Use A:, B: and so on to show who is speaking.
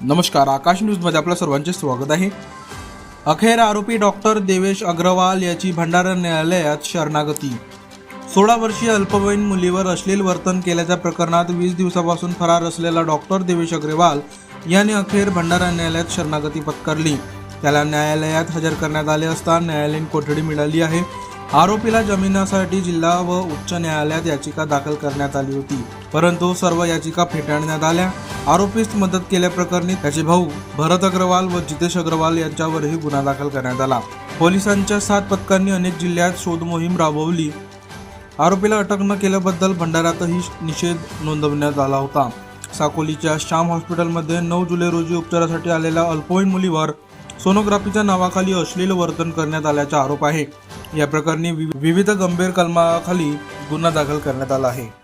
A: नमस्कार आकाश न्यूजमध्ये आपलं सर्वांचे स्वागत आहे. अखेर आरोपी डॉक्टर देवेश अग्रवाल याची भंडारा न्यायालयात शरणागती. सोळा वर्षीय अल्पवयीन मुलीवर अश्लील वर्तन केल्याच्या प्रकरणात वीस दिवसापासून फरार असलेला डॉक्टर देवेश अग्रवाल याने अखेर भंडारा न्यायालयात शरणागती पत्करली. त्याला न्यायालयात हजर करण्यात आले असता न्यायालयीन कोठडी मिळाली आहे. आरोपीला जमिनासाठी जिल्हा व उच्च न्यायालयात याचिका दाखल करण्यात आली होती. परंतु सर्व याचिका फेटाळण्यात आल्या. आरोपीस मदत केल्याप्रकरणी त्याचे भाऊ भरत अग्रवाल व जितेश अग्रवाल यांच्यावरही गुन्हा दाखल करण्यात आला. पोलिसांच्या सात पथकांनी अनेक जिल्ह्यात शोध मोहीम राबवली. आरोपीला अटक न केल्याबद्दल भंडाऱ्यातही निषेध नोंदवण्यात आला होता. साकोलीच्या श्याम हॉस्पिटलमध्ये नऊ जुलै रोजी उपचारासाठी आलेल्या अल्पवयीन मुलीवर सोनोग्राफीच्या नावाखाली अश्लील वर्तन करण्यात आल्याचा आरोप आहे. या प्रकरणी वि- विविध गंभीर कलमाखाली गुन्हा दाखल करण्यात आला आहे.